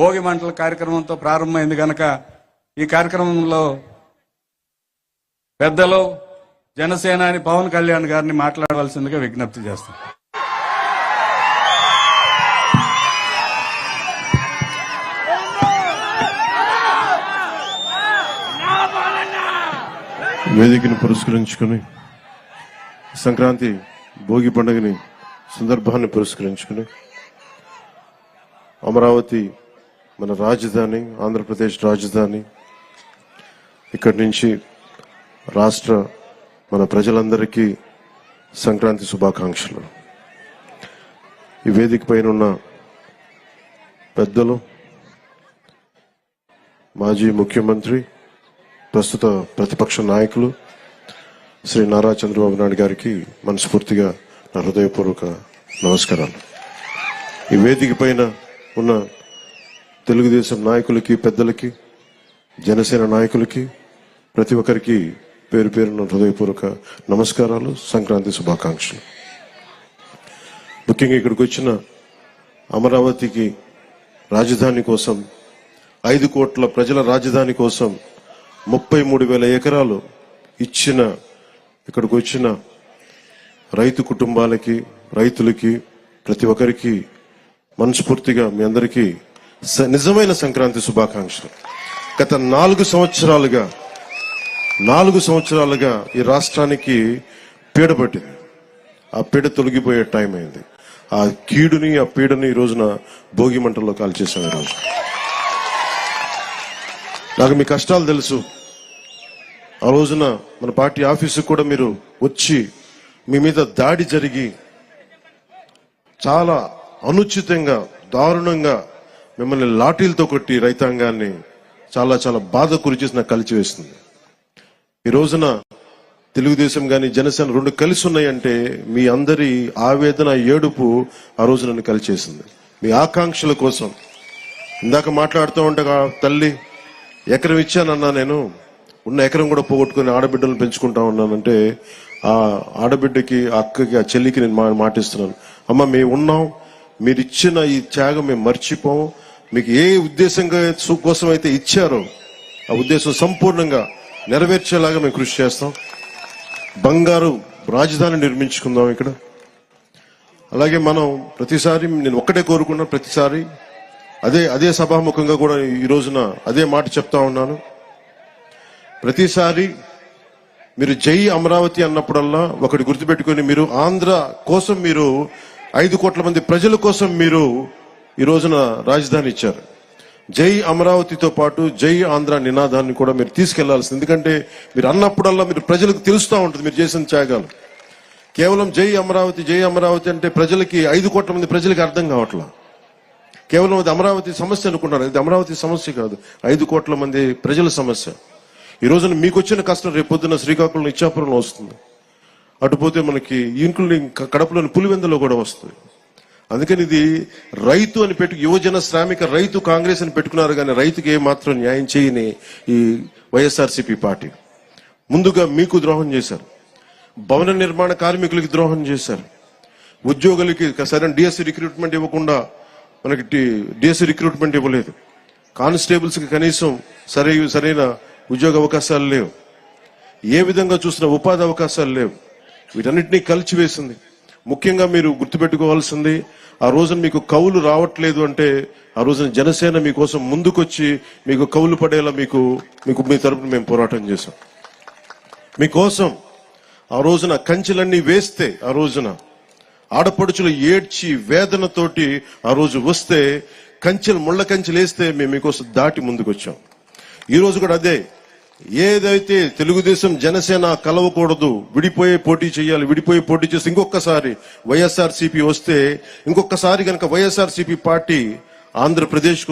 భోగి మంటల కార్యక్రమంతో ప్రారంభమైంది కనుక ఈ కార్యక్రమంలో పెద్దలు జనసేనాని పవన్ కళ్యాణ్ గారిని మాట్లాడవలసిందిగా విజ్ఞప్తి చేస్తాం. వేదికను పురస్కరించుకుని సంక్రాంతి భోగి పండుగని సందర్భాన్ని పురస్కరించుకుని అమరావతి మన రాజధాని ఆంధ్రప్రదేశ్ రాజధాని ఇక్కడి నుంచి రాష్ట్ర మన ప్రజలందరికీ సంక్రాంతి శుభాకాంక్షలు. ఈ వేదిక పైన ఉన్న పెద్దలు మాజీ ముఖ్యమంత్రి ప్రస్తుత ప్రతిపక్ష నాయకులు శ్రీ నారా చంద్రబాబు నాయుడు గారికి మనస్ఫూర్తిగా నా హృదయపూర్వక నమస్కారాలు. ఈ వేదిక పైన ఉన్న తెలుగుదేశం నాయకులకి పెద్దలకి జనసేన నాయకులకి ప్రతి ఒక్కరికి పేరు పేరున హృదయపూర్వక నమస్కారాలు సంక్రాంతి శుభాకాంక్షలు. ముఖ్యంగా ఇక్కడికి వచ్చిన అమరావతికి రాజధాని కోసం ఐదు కోట్ల ప్రజల రాజధాని కోసం ముప్పై మూడు వేల ఎకరాలు ఇచ్చిన ఇక్కడికి వచ్చిన రైతు కుటుంబాలకి రైతులకి ప్రతి ఒక్కరికి మనస్ఫూర్తిగా మీ అందరికీ నిజమైన సంక్రాంతి శుభాకాంక్షలు. గత నాలుగు సంవత్సరాలుగా నాలుగు సంవత్సరాలుగా ఈ రాష్ట్రానికి పీడ పట్టింది. ఆ పీడ తొలగిపోయే టైం అయింది. ఆ కీడుని ఆ పీడని ఈ రోజున భోగి మంటల్లో కాల్చేసాం ఈ రోజు. నాకు మీ కష్టాలు తెలుసు. ఆ రోజున మన పార్టీ ఆఫీసుకు కూడా మీరు వచ్చి మీ మీద దాడి జరిగి చాలా అనుచితంగా దారుణంగా మిమ్మల్ని లాఠీలతో కొట్టి రైతాంగాన్ని చాలా చాలా బాధ గురి చేసి నాకు కలిచివేస్తుంది. ఈ రోజున తెలుగుదేశం కానీ జనసేన రెండు కలిసి ఉన్నాయంటే మీ అందరి ఆవేదన ఏడుపు ఆ రోజు నన్ను కలిచేసింది. మీ ఆకాంక్షల కోసం. ఇందాక మాట్లాడుతూ ఉండగా తల్లి ఎకరం ఇచ్చానన్నా నేను. ఉన్న ఎకరం కూడా పోగొట్టుకుని ఆడబిడ్డలను పెంచుకుంటా ఉన్నానంటే ఆ ఆడబిడ్డకి ఆ అక్కకి ఆ చెల్లికి నేను మా- మాటిస్తున్నాను. అమ్మ మేము ఉన్నాం. మీరు ఇచ్చిన ఈ త్యాగం మేము మర్చిపోము మీకు ఏ ఉద్దేశంగా కోసం అయితే ఇచ్చారో ఆ ఉద్దేశం సంపూర్ణంగా నెరవేర్చేలాగా మేము కృషి చేస్తాం. బంగారు రాజధాని నిర్మించుకుందాం ఇక్కడ. అలాగే మనం ప్రతిసారి నేను ఒక్కటే కోరుకున్నా ప్రతిసారి అదే అదే సభాముఖంగా కూడా ఈ రోజున అదే మాట చెప్తా ఉన్నాను. ప్రతిసారి మీరు జై అమరావతి అన్నప్పుడల్లా ఒకటి గుర్తుపెట్టుకొని మీరు ఆంధ్ర కోసం మీరు ఐదు కోట్ల మంది ప్రజల కోసం మీరు ఈ రోజున రాజధాని ఇచ్చారు. జై అమరావతితో పాటు జై ఆంధ్ర నినాదాన్ని కూడా మీరు తీసుకెళ్ళాల్సింది. ఎందుకంటే మీరు అన్నప్పుడల్లా మీరు ప్రజలకు తెలుస్తూ ఉంటుంది మీరు చేసిన త్యాగాలు. కేవలం జై అమరావతి జై అమరావతి అంటే ప్రజలకి ఐదు కోట్ల మంది ప్రజలకి అర్థం కావట్లా? కేవలం అది అమరావతి సమస్య అనుకున్నారు? ఇది అమరావతి సమస్య కాదు. ఐదు కోట్ల మంది ప్రజల సమస్య. ఈ రోజున మీకు వచ్చిన కష్టం రేపు పొద్దున్న శ్రీకాకుళం ఇచ్చాపురంలో వస్తుంది. అటుపోతే మనకి ఇంక్లూడింగ్ కడపలోని పులివెందులో కూడా వస్తుంది. అందుకని ఇది రైతు అని పెట్టు యువజన శ్రామిక రైతు కాంగ్రెస్ అని పెట్టుకున్నారు కానీ రైతుకి ఏ మాత్రం న్యాయం చేయని ఈ వైఎస్ఆర్సీపీ పార్టీ. ముందుగా మీకు ద్రోహం చేశారు. భవన నిర్మాణ కార్మికులకి ద్రోహం చేశారు. ఉద్యోగులకి సరైన డిఎస్సి రిక్రూట్మెంట్ ఇవ్వకుండా మనకి డిఎస్సి రిక్రూట్మెంట్ ఇవ్వలేదు. కానిస్టేబుల్స్కి కనీసం సరై సరైన ఉద్యోగ అవకాశాలు లేవు. ఏ విధంగా చూసిన ఉపాధి అవకాశాలు లేవు. వీటన్నిటినీ కలిచివేసింది. ముఖ్యంగా మీరు గుర్తుపెట్టుకోవాల్సింది ఆ రోజున మీకు కవులు రావట్లేదు అంటే ఆ రోజున జనసేన మీకోసం ముందుకొచ్చి మీకు కవులు పడేలా మీకు మీకు మీ తరపున మేము పోరాటం చేశాం. మీకోసం ఆ రోజున కంచెలన్నీ వేస్తే ఆ రోజున ఆడపడుచులు ఏడ్చి వేదనతోటి ఆ రోజు వస్తే కంచెలు ముళ్ళ కంచెలు వేస్తే మేము మీకోసం దాటి ముందుకొచ్చాం. ఈరోజు ఈ రోజు కూడా అదే. ఏదైతే తెలుగుదేశం జనసేన కలవకూడదు విడిపోయే పోటీ చేయాలి విడిపోయి పోటీ చేసి ఇంకొకసారి వైఎస్ఆర్ వస్తే ఇంకొకసారి కనుక వైఎస్ఆర్ పార్టీ ఆంధ్రప్రదేశ్